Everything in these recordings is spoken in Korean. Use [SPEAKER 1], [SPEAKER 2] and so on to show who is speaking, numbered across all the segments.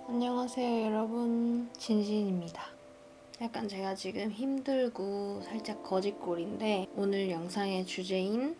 [SPEAKER 1] 안녕하세요 여러분. 진진입니다. 약간 제가 지금 힘들고 살짝 거짓골인데 오늘 영상의 주제인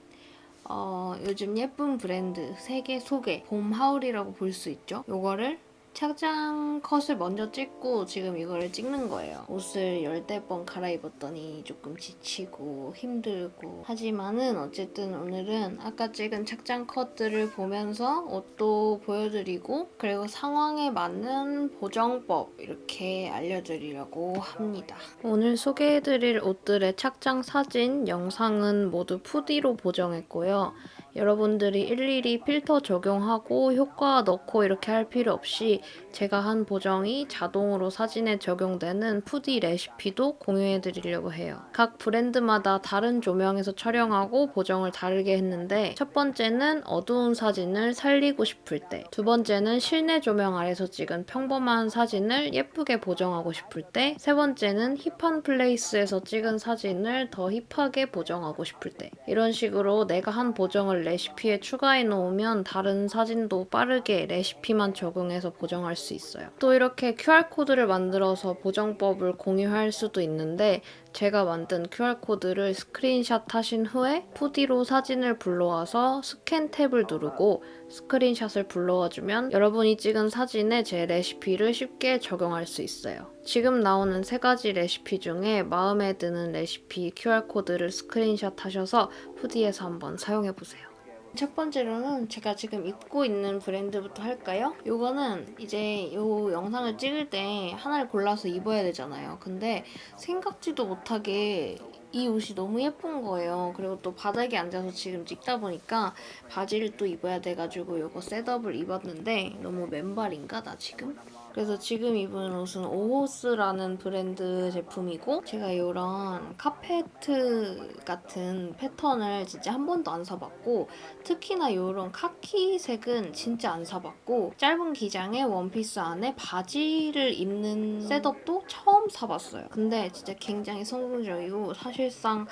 [SPEAKER 1] 어, 요즘 예쁜 브랜드 세계 소개 봄 하울이라고 볼 수 있죠? 요거를 착장 컷을 먼저 찍고 지금 이거를 찍는 거예요. 옷을 열대 번 갈아입었더니 조금 지치고 힘들고 하지만은 어쨌든 오늘은 아까 찍은 착장 컷들을 보면서 옷도 보여드리고 그리고 상황에 맞는 보정법 이렇게 알려드리려고 합니다. 오늘 소개해드릴 옷들의 착장 사진, 영상은 모두 푸디로 보정했고요. 여러분들이 일일이 필터 적용하고 효과 넣고 이렇게 할 필요 없이 제가 한 보정이 자동으로 사진에 적용되는 푸디 레시피도 공유해 드리려고 해요. 각 브랜드마다 다른 조명에서 촬영하고 보정을 다르게 했는데 첫 번째는 어두운 사진을 살리고 싶을 때, 두 번째는 실내 조명 아래서 찍은 평범한 사진을 예쁘게 보정하고 싶을 때, 세 번째는 힙한 플레이스에서 찍은 사진을 더 힙하게 보정하고 싶을 때. 이런 식으로 내가 한 보정을 레시피에 추가해 놓으면 다른 사진도 빠르게 레시피만 적용해서 보정할 수 있어요. 또 이렇게 QR코드를 만들어서 보정법을 공유할 수도 있는데 제가 만든 QR코드를 스크린샷 하신 후에 푸디로 사진을 불러와서 스캔 탭을 누르고 스크린샷을 불러와주면 여러분이 찍은 사진에 제 레시피를 쉽게 적용할 수 있어요. 지금 나오는 세 가지 레시피 중에 마음에 드는 레시피 QR코드를 스크린샷 하셔서 푸디에서 한번 사용해보세요. 첫 번째로는 제가 지금 입고 있는 브랜드부터 할까요? 요거는 이제 요 영상을 찍을 때 하나를 골라서 입어야 되잖아요. 근데 생각지도 못하게 이 옷이 너무 예쁜 거예요. 그리고 또 바닥에 앉아서 지금 찍다 보니까 바지를 또 입어야 돼가지고 요거 셋업을 입었는데 너무 맨발인가 나 지금? 그래서 지금 입은 옷은 오호스라는 브랜드 제품이고 제가 이런 카페트 같은 패턴을 진짜 한 번도 안 사봤고 특히나 이런 카키색은 진짜 안 사봤고 짧은 기장에 원피스 안에 바지를 입는 셋업도 처음 사봤어요. 근데 진짜 굉장히 성공적이고 사실상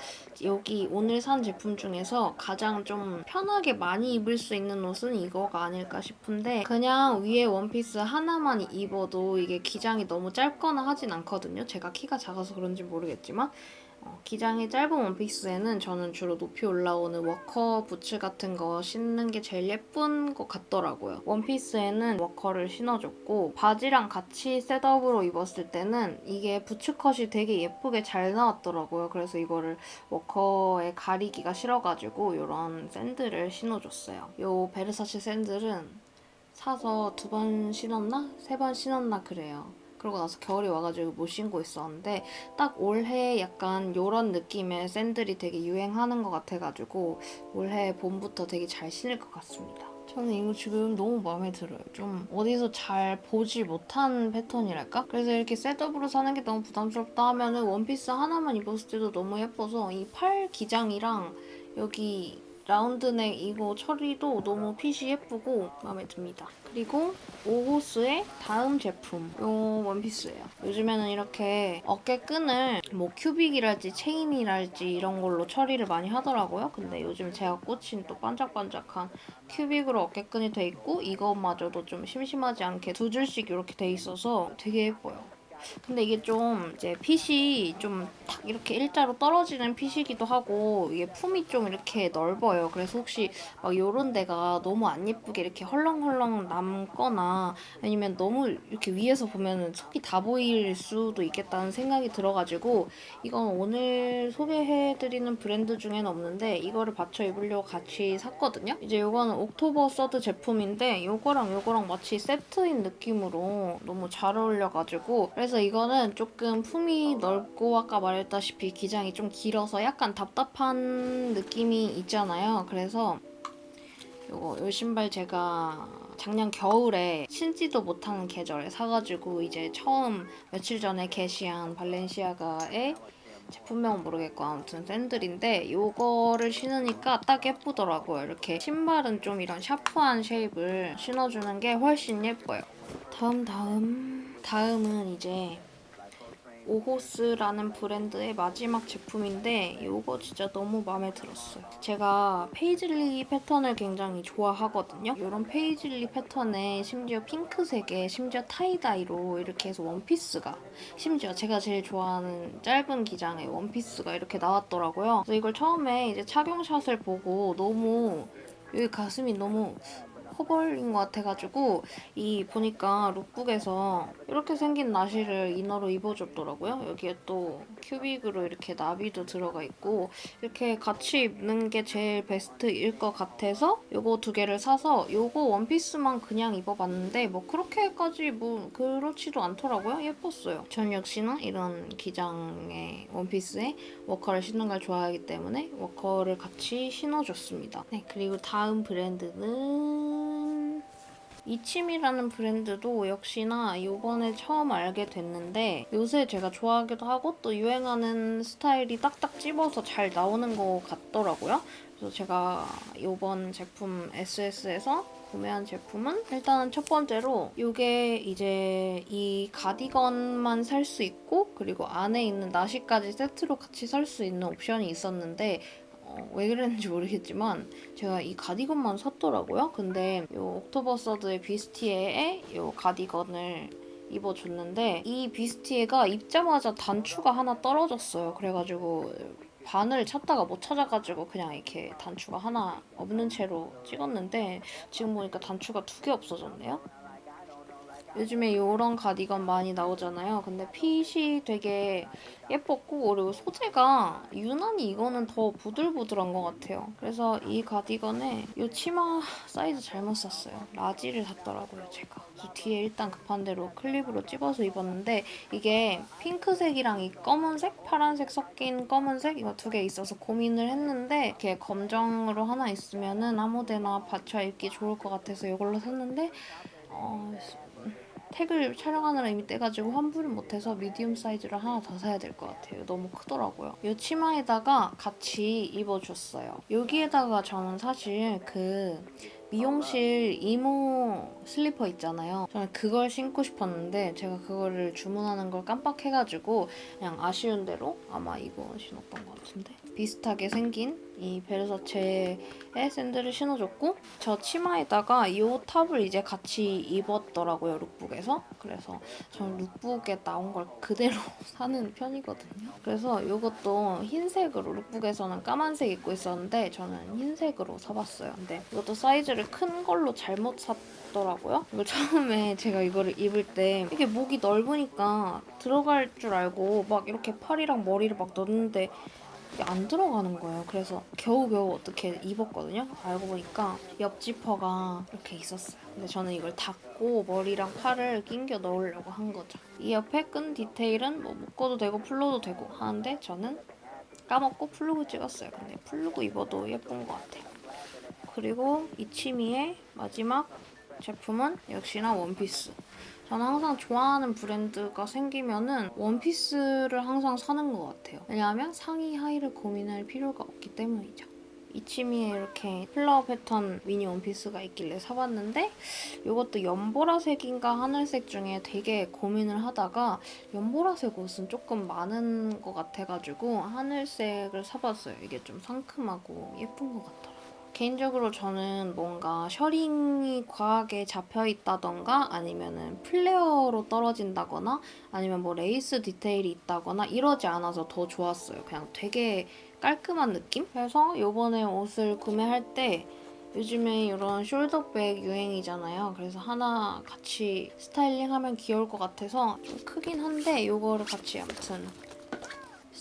[SPEAKER 1] 여기 오늘 산 제품 중에서 가장 좀 편하게 많이 입을 수 있는 옷은 이거가 아닐까 싶은데 그냥 위에 원피스 하나만 입 어도 이게 기장이 너무 짧거나 하진 않거든요. 제가 키가 작아서 그런지 모르겠지만 어, 기장이 짧은 원피스에는 저는 주로 높이 올라오는 워커 부츠 같은 거 신는 게 제일 예쁜 것 같더라고요. 원피스에는 워커를 신어줬고 바지랑 같이 셋업으로 입었을 때는 이게 부츠 컷이 되게 예쁘게 잘 나왔더라고요. 그래서 이거를 워커에 가리기가 싫어가지고 이런 샌들을 신어줬어요. 이 베르사체 샌들은 사서 두 번 신었나? 세 번 신었나 그래요. 그러고 나서 겨울이 와가지고 못 신고 있었는데 딱 올해 약간 요런 느낌의 샌들이 되게 유행하는 것 같아가지고 올해 봄부터 되게 잘 신을 것 같습니다. 저는 이거 지금 너무 마음에 들어요. 좀 어디서 잘 보지 못한 패턴이랄까? 그래서 이렇게 셋업으로 사는 게 너무 부담스럽다 하면은 원피스 하나만 입었을 때도 너무 예뻐서 이 팔 기장이랑 여기 라운드넥 이거 처리도 너무 핏이 예쁘고 마음에 듭니다. 그리고 오호스의 다음 제품 요 원피스예요. 요즘에는 이렇게 어깨 끈을 뭐 큐빅이랄지 체인이랄지 이런 걸로 처리를 많이 하더라고요. 근데 요즘 제가 꽂힌 또 반짝반짝한 큐빅으로 어깨 끈이 돼 있고 이것마저도 좀 심심하지 않게 두 줄씩 이렇게 돼 있어서 되게 예뻐요. 근데 이게 좀 이제 핏이 좀탁 이렇게 일자로 떨어지는 핏이기도 하고 이게 품이 좀 이렇게 넓어요. 그래서 혹시 막 요런 데가 너무 안 예쁘게 이렇게 헐렁헐렁 남거나 아니면 너무 이렇게 위에서 보면은 속이 다 보일 수도 있겠다는 생각이 들어가지고 이건 오늘 소개해드리는 브랜드 중에는 없는데 이거를 받쳐 입으려고 같이 샀거든요. 이제 요거는 옥토버 서드 제품인데 요거랑 요거랑 마치 세트인 느낌으로 너무 잘 어울려가지고 그래서 이거는 조금 품이 넓고 아까 말했다시피 기장이 좀 길어서 약간 답답한 느낌이 있잖아요. 그래서 요거 요 신발 제가 작년 겨울에 신지도 못하는 계절에 사가지고 이제 처음 며칠 전에 게시한 발렌시아가의 제품명은 모르겠고 아무튼 샌들인데 요거를 신으니까 딱 예쁘더라고요. 이렇게 신발은 좀 이런 샤프한 쉐입을 신어주는 게 훨씬 예뻐요. 다음 다음 다음은 이제 오호스라는 브랜드의 마지막 제품인데 이거 진짜 너무 마음에 들었어요. 제가 페이즐리 패턴을 굉장히 좋아하거든요. 이런 페이즐리 패턴에 심지어 핑크색에 심지어 타이다이로 이렇게 해서 원피스가 심지어 제가 제일 좋아하는 짧은 기장의 원피스가 이렇게 나왔더라고요. 그래서 이걸 처음에 이제 착용샷을 보고 너무 여기 가슴이 너무 허벌인 것 같아가지고 이 보니까 룩북에서 이렇게 생긴 나시를 이너로 입어줬더라고요. 여기에 또 큐빅으로 이렇게 나비도 들어가 있고 이렇게 같이 입는 게 제일 베스트일 것 같아서 요거 두 개를 사서 요거 원피스만 그냥 입어봤는데 뭐 그렇게까지 뭐 그렇지도 않더라고요. 예뻤어요. 전 역시나 이런 기장의 원피스에 워커를 신는 걸 좋아하기 때문에 워커를 같이 신어줬습니다. 네, 그리고 다음 브랜드는 이침이라는 브랜드도 역시나 이번에 처음 알게 됐는데 요새 제가 좋아하기도 하고 또 유행하는 스타일이 딱딱 집어서 잘 나오는 것 같더라고요. 그래서 제가 이번 제품 SS에서 구매한 제품은 일단은 첫 번째로 이게 이제 이 가디건만 살 수 있고 그리고 안에 있는 나시까지 세트로 같이 살 수 있는 옵션이 있었는데 어, 왜 그랬는지 모르겠지만 제가 이 가디건만 샀더라고요. 근데 이 옥토버 서드의 비스티에의 이 가디건을 입어줬는데 이 비스티에가 입자마자 단추가 하나 떨어졌어요. 그래가지고 반을 찾다가 못 찾아가지고 그냥 이렇게 단추가 하나 없는 채로 찍었는데 지금 보니까 단추가 두 개 없어졌네요. 요즘에 이런 가디건 많이 나오잖아요. 근데 핏이 되게 예뻤고 그리고 소재가 유난히 이거는 더 부들부들한 것 같아요. 그래서 이 가디건에 이 치마 사이즈 잘못 샀어요. 라지를 샀더라고요, 제가. 그래서 뒤에 일단 급한 대로 클립으로 찝어서 입었는데 이게 핑크색이랑 이 검은색, 파란색 섞인 검은색 이거 두 개 있어서 고민을 했는데 이렇게 검정으로 하나 있으면은 아무데나 받쳐 입기 좋을 것 같아서 이걸로 샀는데 어, 택을 촬영하느라 이미 떼가지고 환불을 못해서 미디움 사이즈를 하나 더 사야 될 것 같아요. 너무 크더라고요. 이 치마에다가 같이 입어줬어요. 여기에다가 저는 사실 그 미용실 이모 슬리퍼 있잖아요. 저는 그걸 신고 싶었는데 제가 그거를 주문하는 걸 깜빡해가지고 그냥 아쉬운 대로 아마 이거 신었던 것 같은데 비슷하게 생긴 이 베르사체의 샌들을 신어줬고 저 치마에다가 이 탑을 이제 같이 입었더라고요 룩북에서. 그래서 저는 룩북에 나온 걸 그대로 사는 편이거든요. 그래서 이것도 흰색으로 룩북에서는 까만색 입고 있었는데 저는 흰색으로 사봤어요. 근데 이것도 사이즈를 큰 걸로 잘못 샀더라고요. 이거 처음에 제가 이거를 입을 때 이게 목이 넓으니까 들어갈 줄 알고 막 이렇게 팔이랑 머리를 막 넣는데 안 들어가는 거예요. 그래서 겨우겨우 어떻게 입었거든요. 알고 보니까 옆 지퍼가 이렇게 있었어요. 근데 저는 이걸 닫고 머리랑 팔을 낑겨 넣으려고 한 거죠. 이 옆에 끈 디테일은 뭐 묶어도 되고 풀러도 되고 하는데 저는 까먹고 풀르고 찍었어요. 근데 풀르고 입어도 예쁜 것 같아요. 그리고 이 치미의 마지막 제품은 역시나 원피스. 저는 항상 좋아하는 브랜드가 생기면은 원피스를 항상 사는 것 같아요. 왜냐하면 상의 하의를 고민할 필요가 없기 때문이죠. 이치미에 이렇게 플라워 패턴 미니 원피스가 있길래 사봤는데 이것도 연보라색인가 하늘색 중에 되게 고민을 하다가 연보라색 옷은 조금 많은 것 같아가지고 하늘색을 사봤어요. 이게 좀 상큼하고 예쁜 것 같더라고요. 개인적으로 저는 뭔가 셔링이 과하게 잡혀 있다던가 아니면은 플레어로 떨어진다거나 아니면 뭐 레이스 디테일이 있다거나 이러지 않아서 더 좋았어요. 그냥 되게 깔끔한 느낌? 그래서 이번에 옷을 구매할 때 요즘에 이런 숄더백 유행이잖아요. 그래서 하나 같이 스타일링하면 귀여울 것 같아서 좀 크긴 한데 이거를 같이 아무튼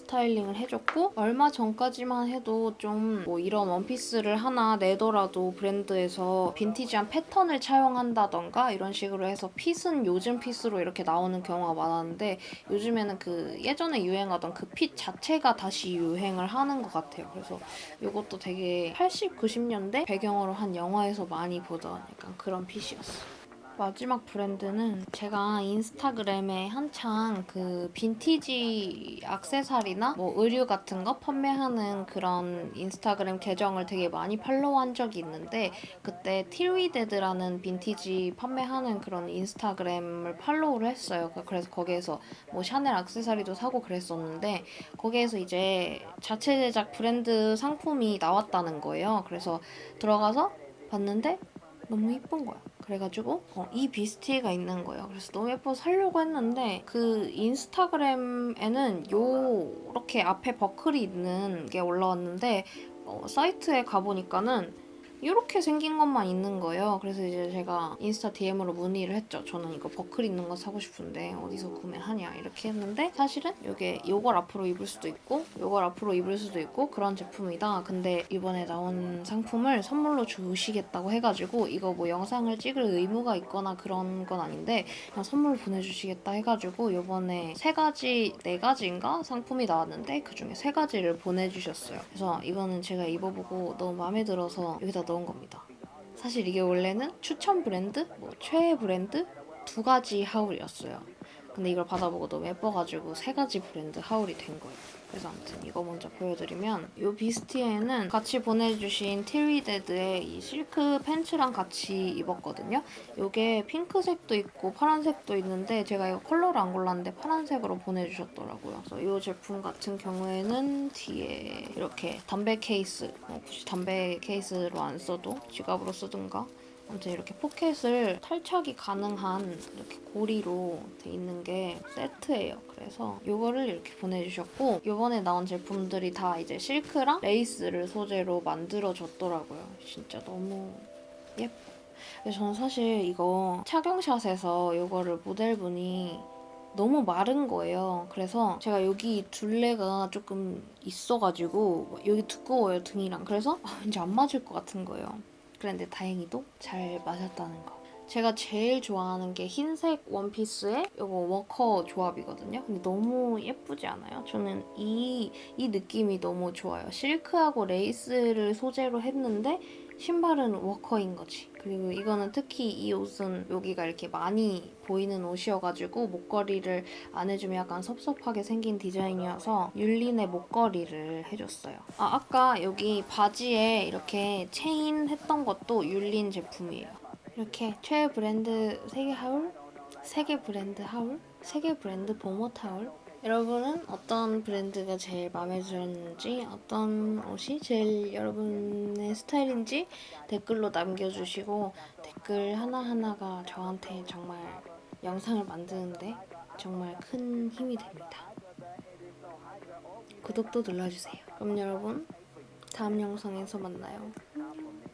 [SPEAKER 1] 스타일링을 해줬고 얼마 전까지만 해도 좀 뭐 이런 원피스를 하나 내더라도 브랜드에서 빈티지한 패턴을 차용한다던가 이런 식으로 해서 핏은 요즘 핏으로 이렇게 나오는 경우가 많았는데 요즘에는 그 예전에 유행하던 그 핏 자체가 다시 유행을 하는 것 같아요. 그래서 이것도 되게 80, 90년대 배경으로 한 영화에서 많이 보던 약간 그런 핏이었어요. 마지막 브랜드는 제가 인스타그램에 한창 그 빈티지 액세서리나 뭐 의류 같은 거 판매하는 그런 인스타그램 계정을 되게 많이 팔로우한 적이 있는데 그때 틸위데드라는 빈티지 판매하는 그런 인스타그램을 팔로우를 했어요. 그래서 거기에서 뭐 샤넬 액세서리도 사고 그랬었는데 거기에서 이제 자체 제작 브랜드 상품이 나왔다는 거예요. 그래서 들어가서 봤는데 너무 이쁜 거야. 그래가지고 어, 이 비스티가 있는 거예요. 그래서 너무 예뻐서 살려고 했는데 그 인스타그램에는 요 이렇게 앞에 버클이 있는 게 올라왔는데 어, 사이트에 가보니까는 이렇게 생긴 것만 있는 거예요. 그래서 이제 제가 인스타 DM으로 문의를 했죠. 저는 이거 버클 있는 거 사고 싶은데 어디서 구매하냐 이렇게 했는데 사실은 이게 요걸 앞으로 입을 수도 있고 요걸 앞으로 입을 수도 있고 그런 제품이다. 근데 이번에 나온 상품을 선물로 주시겠다고 해가지고 이거 뭐 영상을 찍을 의무가 있거나 그런 건 아닌데 그냥 선물 보내주시겠다 해가지고 요번에 세 가지 네 가지인가 상품이 나왔는데 그 중에 세 가지를 보내주셨어요. 그래서 이거는 제가 입어보고 너무 마음에 들어서 여기다 넣은 겁니다. 사실 이게 원래는 추천 브랜드, 뭐 최애 브랜드 두 가지 하울이었어요. 근데 이걸 받아보고 너무 예뻐가지고 세 가지 브랜드 하울이 된 거예요. 그래서 아무튼 이거 먼저 보여드리면 이 비스티에는 같이 보내주신 틸리데드의 이 실크 팬츠랑 같이 입었거든요. 이게 핑크색도 있고 파란색도 있는데 제가 이거 컬러를 안 골랐는데 파란색으로 보내주셨더라고요. 그래서 이 제품 같은 경우에는 뒤에 이렇게 담배 케이스, 뭐 굳이 담배 케이스로 안 써도 지갑으로 쓰든가 아무튼 이렇게 포켓을 탈착이 가능한 이렇게 고리로 돼 있는 게 세트예요. 그래서 이거를 이렇게 보내주셨고 이번에 나온 제품들이 다 이제 실크랑 레이스를 소재로 만들어줬더라고요. 진짜 너무 예뻐. 저는 사실 이거 착용샷에서 이거를 모델분이 너무 마른 거예요. 그래서 제가 여기 둘레가 조금 있어가지고 여기 두꺼워요 등이랑. 그래서 아, 왠지 안 맞을 것 같은 거예요. 그런데 다행히도 잘 맞았다는 거. 제가 제일 좋아하는 게 흰색 원피스에 이거 워커 조합이거든요. 근데 너무 예쁘지 않아요? 저는 이, 이 느낌이 너무 좋아요. 실크하고 레이스를 소재로 했는데 신발은 워커인 거지. 그리고 이거는 특히 이 옷은 여기가 이렇게 많이 보이는 옷이어가지고 목걸이를 안 해주면 약간 섭섭하게 생긴 디자인이어서 율린의 목걸이를 해줬어요. 아 아까 여기 바지에 이렇게 체인 했던 것도 율린 제품이에요. 이렇게 최애 브랜드 세계 하울, 세계 브랜드 하울, 세계 브랜드 보모 타울. 여러분은 어떤 브랜드가 제일 마음에 들었는지, 어떤 옷이 제일 여러분의 스타일인지 댓글로 남겨주시고 댓글 하나하나가 저한테 정말 영상을 만드는데 정말 큰 힘이 됩니다. 구독도 눌러주세요. 그럼 여러분 다음 영상에서 만나요. 안녕.